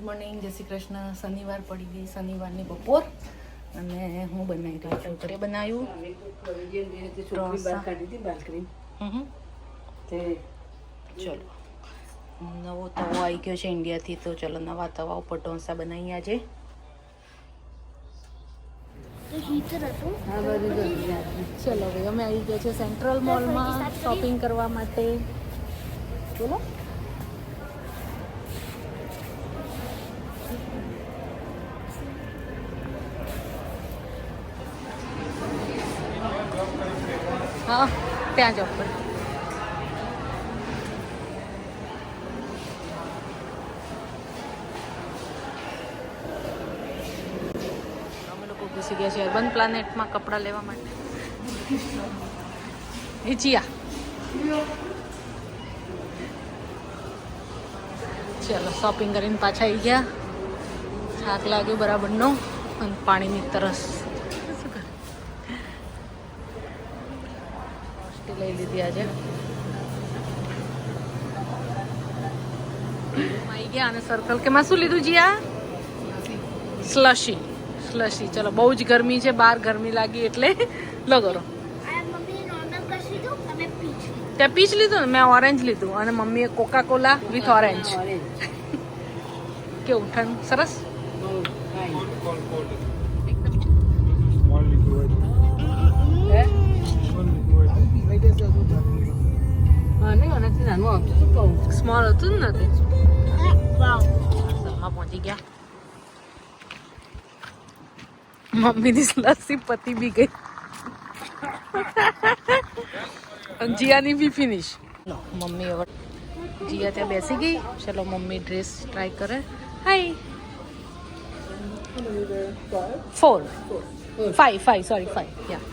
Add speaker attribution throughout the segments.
Speaker 1: Good morning જય શ્રી કૃષ્ણ. શનિવાર પડી ગઈ શનિવારની બપોર. અને હું બનાવી રહી છું ઘરે બનાવ્યું. ચલો. નવો તવો આવી ગયો છે ઇન્ડિયાથી તો ચલો નવા તવા ઉપર ઢોસા બનાવીએ આજે. ચલો ભાઈ અમે આવી ગયા છે સેન્ટ્રલ મોલમાં શોપિંગ કરવા માટે. બોલો. હા, ત્યાં જવું લોકો ઘૂસી ગયા છે અર્બન પ્લાનેટમાં કપડાં લેવા માટે. હિચિયા ચલો શોપિંગ કરીને પાછા આવી ગયા. થાક લાગ્યો બરાબરનો. અને પાણીની તરસ શું કરે? હોસ્ટેલ લઈ લીધી આજે. આવી ગયા અને સર્કલ કે માં શું લીધું જીયા? સ્લશી સ્લશી ચલો બહુ જ ગરમી છે બહાર ગરમી લાગી એટલે લો કરો. ત્યાં પીચ લીધું ને? મેં ઓરેન્જ લીધું. અને મમ્મીએ કોકા કોલા વિથ ઓરેન્જ કેવું? ઠંડ? સરસ? સ્મોલ હતું જ નથી પહોંચી ગયા મમ્મીની લસ્સી પતી બી ગઈ જીયાની બી ફિનિશ મમ્મી હવે જીયા ત્યાં બેસી ગઈ ચલો મમ્મી ડ્રેસ ટ્રાય કરે hi four five five sorry five yeah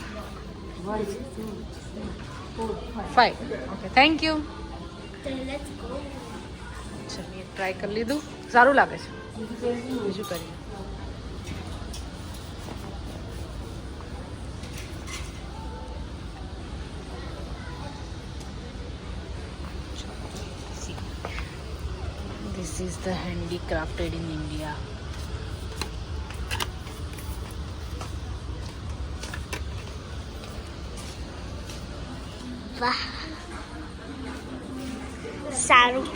Speaker 1: five okay thank you ચલો ટ્રાય કરી લીધું સારું લાગે છે બીજું કરીએ This is the handicrafted in India.
Speaker 2: વાહ સારું